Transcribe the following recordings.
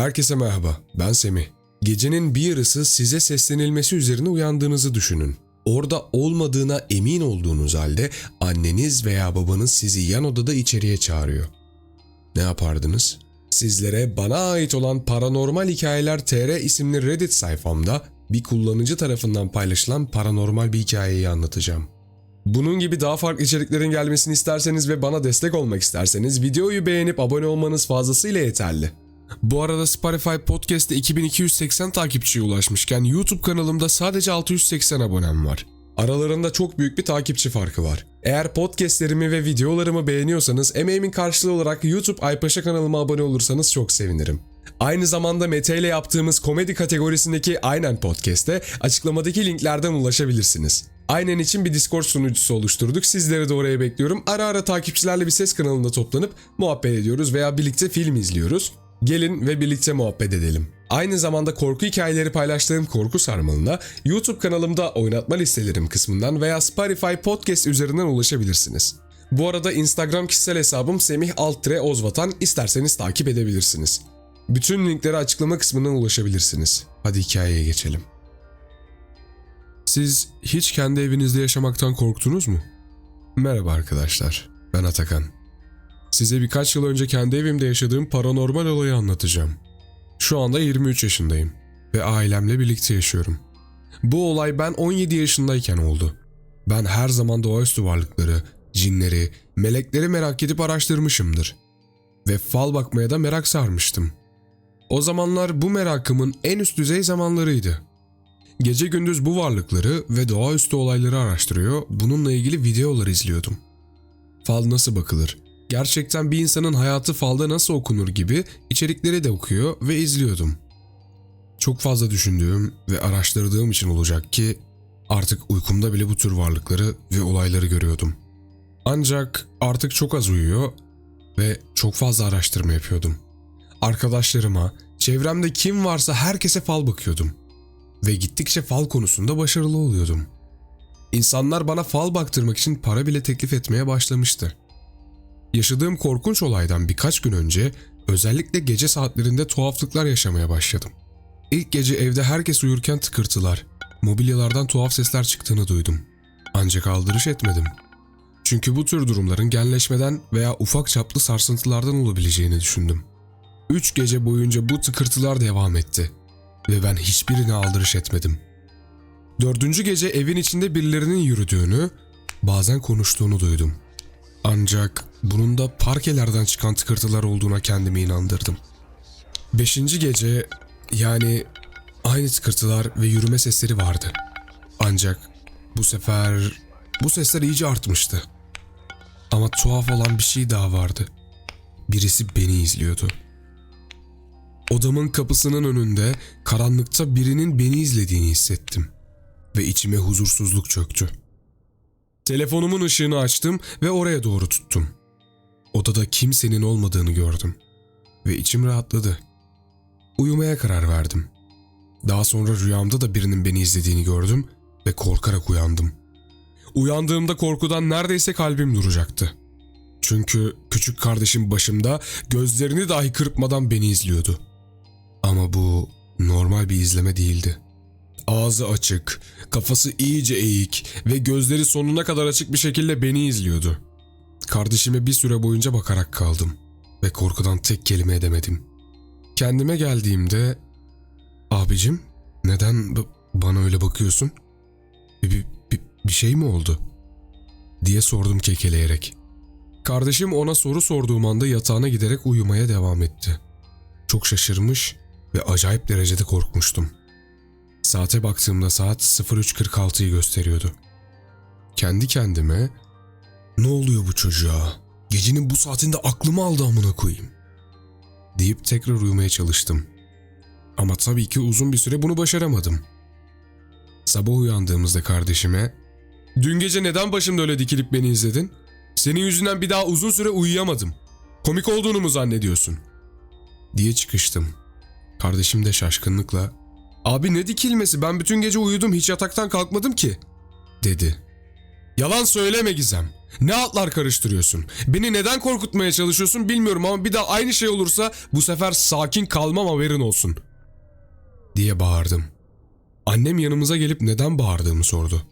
Herkese merhaba, ben Semih. Gecenin bir yarısı size seslenilmesi üzerine uyandığınızı düşünün. Orada olmadığına emin olduğunuz halde anneniz veya babanız sizi yan odada içeriye çağırıyor. Ne yapardınız? Sizlere bana ait olan Paranormal Hikayeler TR isimli Reddit sayfamda bir kullanıcı tarafından paylaşılan paranormal bir hikayeyi anlatacağım. Bunun gibi daha farklı içeriklerin gelmesini isterseniz ve bana destek olmak isterseniz videoyu beğenip abone olmanız fazlasıyla yeterli. Bu arada Spotify Podcast'te 2280 takipçiye ulaşmışken YouTube kanalımda sadece 680 abonem var. Aralarında çok büyük bir takipçi farkı var. Eğer podcastlerimi ve videolarımı beğeniyorsanız emeğimin karşılığı olarak YouTube Aypaşa kanalıma abone olursanız çok sevinirim. Aynı zamanda Mete ile yaptığımız komedi kategorisindeki Aynen Podcast'te açıklamadaki linklerden ulaşabilirsiniz. Aynen için bir Discord sunucusu oluşturduk. Sizleri de oraya bekliyorum. Ara ara takipçilerle bir ses kanalında toplanıp muhabbet ediyoruz veya birlikte film izliyoruz. Gelin ve birlikte muhabbet edelim. Aynı zamanda korku hikayeleri paylaştığım Korku Sarmalı'na YouTube kanalımda oynatma listelerim kısmından veya Spotify Podcast üzerinden ulaşabilirsiniz. Bu arada Instagram kişisel hesabım Semih Altre Ozvatan isterseniz takip edebilirsiniz. Bütün linklere açıklama kısmından ulaşabilirsiniz. Hadi hikayeye geçelim. Siz hiç kendi evinizde yaşamaktan korktunuz mu? Merhaba arkadaşlar, ben Atakan. Size birkaç yıl önce kendi evimde yaşadığım paranormal olayı anlatacağım. Şu anda 23 yaşındayım ve ailemle birlikte yaşıyorum. Bu olay ben 17 yaşındayken oldu. Ben her zaman doğaüstü varlıkları, cinleri, melekleri merak edip araştırmışımdır. Ve fal bakmaya da merak sarmıştım. O zamanlar bu merakımın en üst düzey zamanlarıydı. Gece gündüz bu varlıkları ve doğaüstü olayları araştırıyor, bununla ilgili videolar izliyordum. Fal nasıl bakılır? Gerçekten bir insanın hayatı falda nasıl okunur gibi içerikleri de okuyor ve izliyordum. Çok fazla düşündüğüm ve araştırdığım için olacak ki artık uykumda bile bu tür varlıkları ve olayları görüyordum. Ancak artık çok az uyuyor ve çok fazla araştırma yapıyordum. Arkadaşlarıma, çevremde kim varsa herkese fal bakıyordum. Ve gittikçe fal konusunda başarılı oluyordum. İnsanlar bana fal baktırmak için para bile teklif etmeye başlamıştı. Yaşadığım korkunç olaydan birkaç gün önce özellikle gece saatlerinde tuhaflıklar yaşamaya başladım. İlk gece evde herkes uyurken tıkırtılar, mobilyalardan tuhaf sesler çıktığını duydum. Ancak aldırış etmedim. Çünkü bu tür durumların genleşmeden veya ufak çaplı sarsıntılardan olabileceğini düşündüm. Üç gece boyunca bu tıkırtılar devam etti ve ben hiçbirine aldırış etmedim. Dördüncü gece evin içinde birilerinin yürüdüğünü, bazen konuştuğunu duydum. Ancak bunun da parkelerden çıkan tıkırtılar olduğuna kendimi inandırdım. Beşinci gece yani aynı tıkırtılar ve yürüme sesleri vardı. Ancak bu sefer bu sesler iyice artmıştı. Ama tuhaf olan bir şey daha vardı. Birisi beni izliyordu. Odamın kapısının önünde karanlıkta birinin beni izlediğini hissettim ve içime huzursuzluk çöktü. Telefonumun ışığını açtım ve oraya doğru tuttum. Odada kimsenin olmadığını gördüm ve içim rahatladı. Uyumaya karar verdim. Daha sonra rüyamda da birinin beni izlediğini gördüm ve korkarak uyandım. Uyandığımda korkudan neredeyse kalbim duracaktı. Çünkü küçük kardeşim başımda gözlerini dahi kırpmadan beni izliyordu. Ama bu normal bir izleme değildi. Ağzı açık, kafası iyice eğik ve gözleri sonuna kadar açık bir şekilde beni izliyordu. Kardeşime bir süre boyunca bakarak kaldım ve korkudan tek kelime edemedim. Kendime geldiğimde, abicim neden bana öyle bakıyorsun? Bir, bir, bir şey mi oldu? diye sordum kekeleyerek. Kardeşim ona soru sorduğum anda yatağına giderek uyumaya devam etti. Çok şaşırmış ve acayip derecede korkmuştum. Saate baktığımda saat 03.46'yı gösteriyordu. Kendi kendime ne oluyor bu çocuğa? Gecenin bu saatinde aklımı aldı amına koyayım. Deyip tekrar uyumaya çalıştım. Ama tabii ki uzun bir süre bunu başaramadım. Sabah uyandığımızda kardeşime Dün gece neden başımda öyle dikilip beni izledin? Senin yüzünden bir daha uzun süre uyuyamadım. Komik olduğunu mu zannediyorsun? Diye çıkıştım. Kardeşim de şaşkınlıkla Abi ne dikilmesi ben bütün gece uyudum hiç yataktan kalkmadım ki dedi. Yalan söyleme Gizem. Ne atlar karıştırıyorsun? Beni neden korkutmaya çalışıyorsun bilmiyorum ama bir daha aynı şey olursa bu sefer sakin kalmam haberin olsun. Diye bağırdım. Annem yanımıza gelip neden bağırdığımı sordu.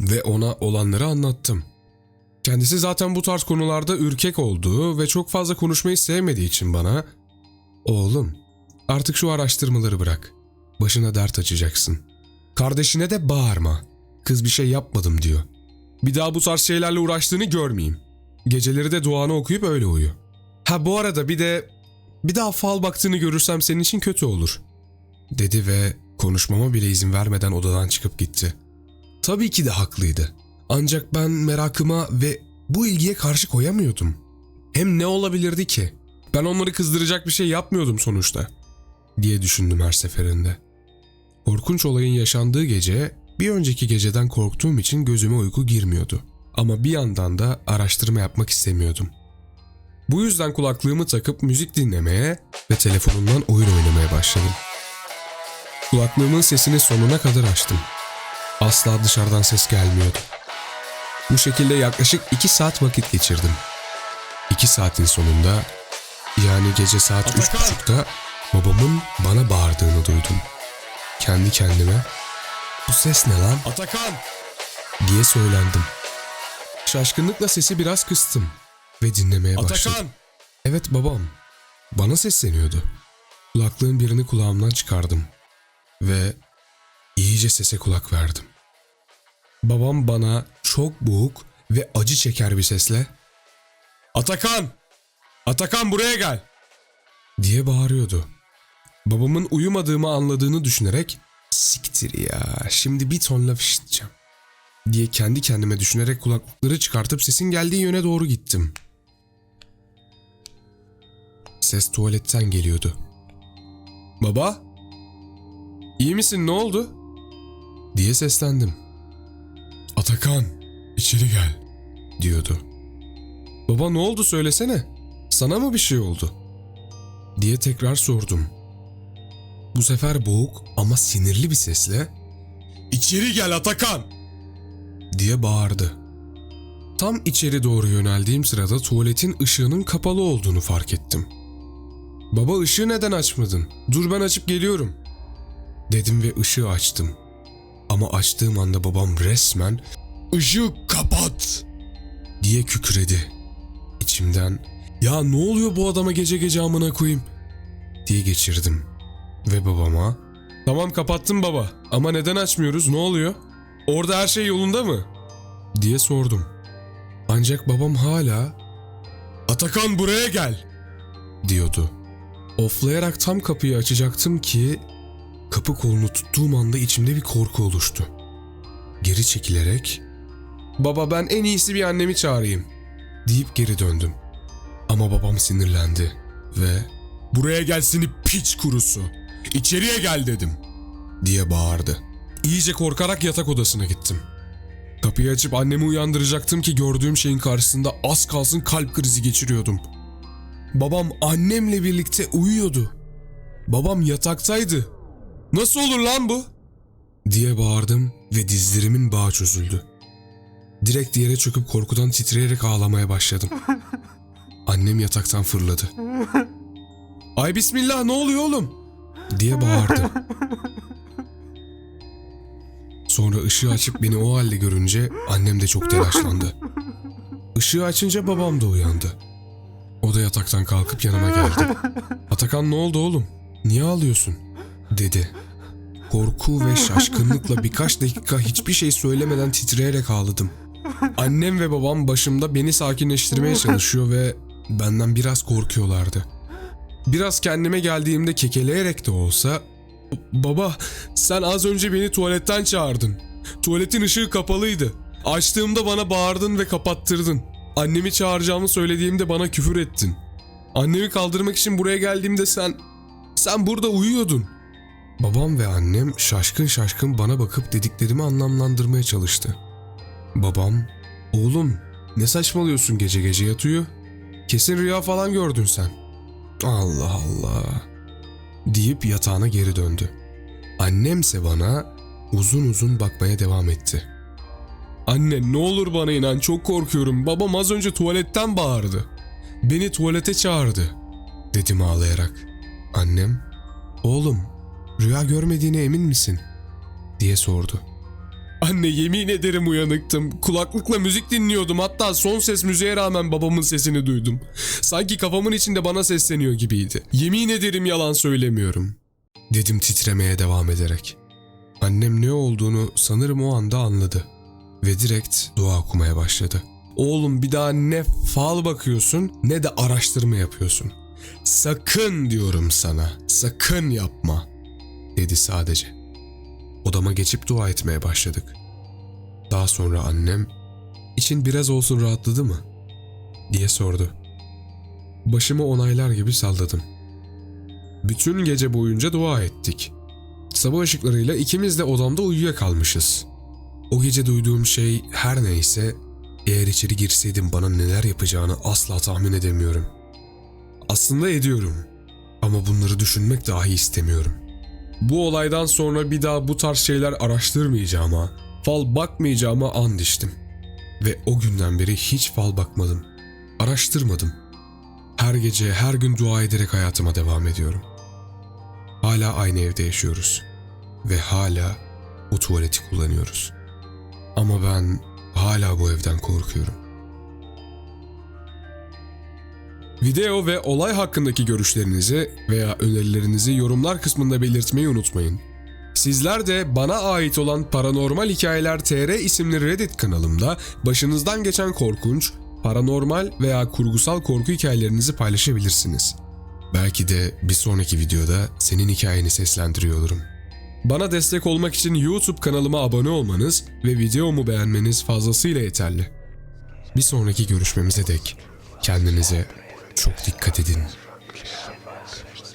Ve ona olanları anlattım. Kendisi zaten bu tarz konularda ürkek olduğu ve çok fazla konuşmayı sevmediği için bana ''Oğlum artık şu araştırmaları bırak. Başına dert açacaksın. Kardeşine de bağırma. Kız bir şey yapmadım diyor. Bir daha bu tarz şeylerle uğraştığını görmeyeyim. Geceleri de duanı okuyup öyle uyu. Ha bu arada bir de bir daha fal baktığını görürsem senin için kötü olur. Dedi ve konuşmama bile izin vermeden odadan çıkıp gitti. Tabii ki de haklıydı. Ancak ben merakıma ve bu ilgiye karşı koyamıyordum. Hem ne olabilirdi ki? Ben onları kızdıracak bir şey yapmıyordum sonuçta. Diye düşündüm her seferinde. Korkunç olayın yaşandığı gece bir önceki geceden korktuğum için gözüme uyku girmiyordu. Ama bir yandan da araştırma yapmak istemiyordum. Bu yüzden kulaklığımı takıp müzik dinlemeye ve telefonumdan oyun oynamaya başladım. Kulaklığımın sesini sonuna kadar açtım. Asla dışarıdan ses gelmiyordu. Bu şekilde yaklaşık iki saat vakit geçirdim. İki saatin sonunda yani gece saat üç buçukta babamın bana bağırdığını duydum. Kendi kendime bu ses ne lan Atakan! diye söylendim. Şaşkınlıkla sesi biraz kıstım ve dinlemeye başladım. Atakan! Evet babam. Bana sesleniyordu. Kulaklığın birini kulağımdan çıkardım ve iyice sese kulak verdim. Babam bana çok boğuk ve acı çeker bir sesle Atakan! Atakan buraya gel! diye bağırıyordu. Babamın uyumadığımı anladığını düşünerek siktir ya şimdi bir ton laf işiteceğim diye kendi kendime düşünerek kulaklıkları çıkartıp sesin geldiği yöne doğru gittim. Ses tuvaletten geliyordu. Baba? İyi misin ne oldu? Diye seslendim. Atakan! içeri gel. diyordu. Baba ne oldu söylesene. Sana mı bir şey oldu? Diye tekrar sordum. Bu sefer boğuk ama sinirli bir sesle İçeri gel Atakan! diye bağırdı. Tam içeri doğru yöneldiğim sırada tuvaletin ışığının kapalı olduğunu fark ettim. Baba ışığı neden açmadın? Dur ben açıp geliyorum. Dedim ve ışığı açtım. Ama açtığım anda babam resmen Işığı kapat! diye kükredi. İçimden ya ne oluyor bu adama gece gece amına koyayım diye geçirdim. Ve babama tamam kapattım baba ama neden açmıyoruz ne oluyor? Orada her şey yolunda mı? diye sordum. Ancak babam hala Atakan buraya gel! diyordu. Oflayarak tam kapıyı açacaktım ki kapı kolunu tuttuğum anda içimde bir korku oluştu. Geri çekilerek "Baba ben en iyisi bir annemi çağırayım." deyip geri döndüm. Ama babam sinirlendi ve Buraya gel seni piç kurusu! İçeriye gel dedim. diye bağırdı. İyice korkarak yatak odasına gittim. Kapıyı açıp annemi uyandıracaktım ki gördüğüm şeyin karşısında az kalsın kalp krizi geçiriyordum. Babam annemle birlikte uyuyordu. Babam yataktaydı. Nasıl olur lan bu? diye bağırdım ve dizlerimin bağı çözüldü. Direkt yere çöküp korkudan titreyerek ağlamaya başladım. Annem yataktan fırladı. Ay bismillah ne oluyor oğlum? Diye bağırdı. Sonra ışığı açıp beni o halde görünce annem de çok telaşlandı. Işığı açınca babam da uyandı. O da yataktan kalkıp yanıma geldi. Atakan ne oldu oğlum? Niye ağlıyorsun? dedi. Korku ve şaşkınlıkla birkaç dakika hiçbir şey söylemeden titreyerek ağladım. Annem ve babam başımda beni sakinleştirmeye çalışıyor ve benden biraz korkuyorlardı. Biraz kendime geldiğimde kekeleyerek de olsa Baba sen az önce beni tuvaletten çağırdın. Tuvaletin ışığı kapalıydı. Açtığımda bana bağırdın ve kapattırdın. Annemi çağıracağımı söylediğimde bana küfür ettin. Annemi kaldırmak için buraya geldiğimde sen... Sen burada uyuyordun. Babam ve annem şaşkın şaşkın bana bakıp dediklerimi anlamlandırmaya çalıştı. Babam, oğlum ne saçmalıyorsun gece gece yatıyor? Kesin rüya falan gördün sen. Allah Allah deyip yatağına geri döndü. Annemse bana uzun uzun bakmaya devam etti. Anne ne olur bana inan çok korkuyorum. Babam az önce tuvaletten bağırdı. Beni tuvalete çağırdı. Dedim ağlayarak. Annem, oğlum rüya görmediğine emin misin? Diye sordu. Anne yemin ederim uyanıktım. Kulaklıkla müzik dinliyordum. Hatta son ses müziğe rağmen babamın sesini duydum. Sanki kafamın içinde bana sesleniyor gibiydi. Yemin ederim yalan söylemiyorum. Dedim titremeye devam ederek. Annem ne olduğunu sanırım o anda anladı. Ve direkt dua okumaya başladı. Oğlum bir daha ne fal bakıyorsun ne de araştırma yapıyorsun. Sakın diyorum sana, sakın yapma, dedi sadece. Odama geçip dua etmeye başladık. Daha sonra annem, için biraz olsun rahatladı mı? diye sordu. Başımı onaylar gibi salladım. Bütün gece boyunca dua ettik. Sabah ışıklarıyla ikimiz de odamda uyuyakalmışız. O gece duyduğum şey her neyse, eğer içeri girseydim bana neler yapacağını asla tahmin edemiyorum. Aslında ediyorum. Ama bunları düşünmek dahi istemiyorum. Bu olaydan sonra bir daha bu tarz şeyler araştırmayacağıma, fal bakmayacağıma and içtim. Ve o günden beri hiç fal bakmadım. Araştırmadım. Her gece, her gün dua ederek hayatıma devam ediyorum. Hala aynı evde yaşıyoruz. Ve hala bu tuvaleti kullanıyoruz. Ama ben hala bu evden korkuyorum. Video ve olay hakkındaki görüşlerinizi veya önerilerinizi yorumlar kısmında belirtmeyi unutmayın. Sizler de bana ait olan Paranormal Hikayeler TR isimli Reddit kanalımda başınızdan geçen korkunç, paranormal veya kurgusal korku hikayelerinizi paylaşabilirsiniz. Belki de bir sonraki videoda senin hikayeni seslendiriyor olurum. Bana destek olmak için YouTube kanalıma abone olmanız ve videomu beğenmeniz fazlasıyla yeterli. Bir sonraki görüşmemize dek kendinize çok dikkat edin.